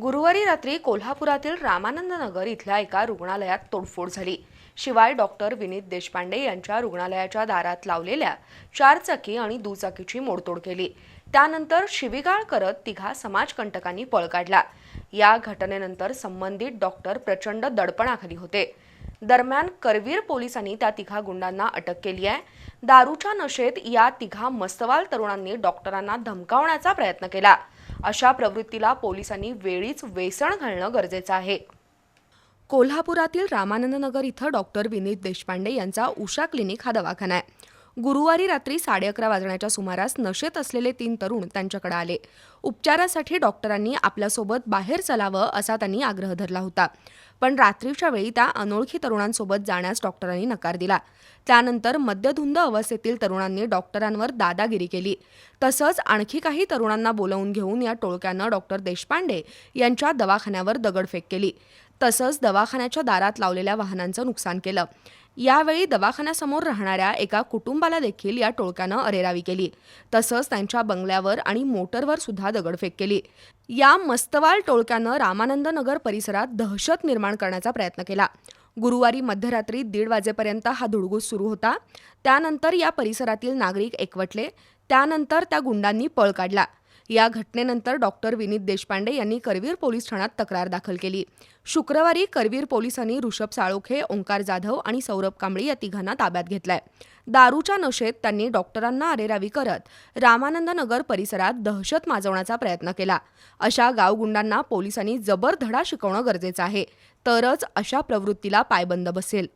गुरुवारी रात्री कोल्हापुरातील रामानंद नगर इथल्या एका रुग्णालयात तोडफोड झाली. शिवाय डॉक्टर विनीत देशपांडे यांच्या रुग्णालयाच्या दारात लावलेल्या चारचाकी आणि दुचाकीची मोडतोड केली. त्यानंतर शिवीगाळ करत तिघा समाजकंटकांनी पळ काढला. या घटनेनंतर संबंधित डॉक्टर प्रचंड दडपणाखाली होते. दरम्यान करवीर पोलिसांनी त्या तिघा गुंडांना अटक केली आहे. दारूच्या नशेत या तिघा मस्तवाल तरुणांनी डॉक्टरांना धमकावण्याचा प्रयत्न केला. अशा प्रवृत्तीला पोलिसांनी वेळीच वेसण घालणं गरजेचं आहे. कोल्हापुरातील रामानंदनगर इथं डॉक्टर विनीत देशपांडे यांचा उषा क्लिनिक हा दवाखाना आहे. गुरुवारी रात्री साडे अकरा वाजण्याच्या सुमारास नशेत असलेले तीन तरुण त्यांच्याकडे आले. उपचारासाठी डॉक्टरांनी आपल्यासोबत बाहेर चलावं असा त्यांनी आग्रह धरला होता. पण रात्रीच्या वेळी त्या अनोळखी तरुणांसोबत जाण्यास डॉक्टरांनी नकार दिला. त्यानंतर मद्यधुंद अवस्थेतील तरुणांनी डॉक्टरांवर दादागिरी केली. तसंच आणखी काही तरुणांना बोलावून घेऊन या टोळक्यानं डॉक्टर देशपांडे यांच्या दवाखान्यावर दगडफेक केली. तसंच दवाखान्याच्या दारात लावलेल्या वाहनांचं नुकसान केलं. यावेळी दवाखान्यासमोर राहणाऱ्या एका कुटुंबाला देखील या टोळक्यानं अरेरावी केली. तसंच त्यांच्या बंगल्यावर आणि मोटरवर सुद्धा दगडफेक केली. या मस्तवाल टोळक्यानं रामानंद नगर परिसरात दहशत निर्माण निर्माण करण्याचा प्रयत्न केला. गुरुवारी मध्यरात्री दीड वाजेपर्यंत हा धुडगूस सुरू होता. त्यानंतर या परिसरातील नागरिक एकवटले. त्यानंतर त्या गुंडांनी पळ काढला. या घटनेनंतर डॉक्टर विनीत देशपांडे यांनी करवीर पोलीस ठाण्यात तक्रार दाखल केली. शुक्रवारी करवीर पोलिसांनी ऋषभ साळोखे ओंकार जाधव आणि सौरभ कांबळे या तिघांना ताब्यात घेतलाय. दारूच्या नशेत त्यांनी डॉक्टरांना अरेरावी करत रामानंद नगर परिसरात दहशत माजवण्याचा प्रयत्न केला. अशा गावगुंडांना पोलिसांनी जबर धडा शिकवणं गरजेचं आहे. तरच अशा प्रवृत्तीला पायबंद बसेल.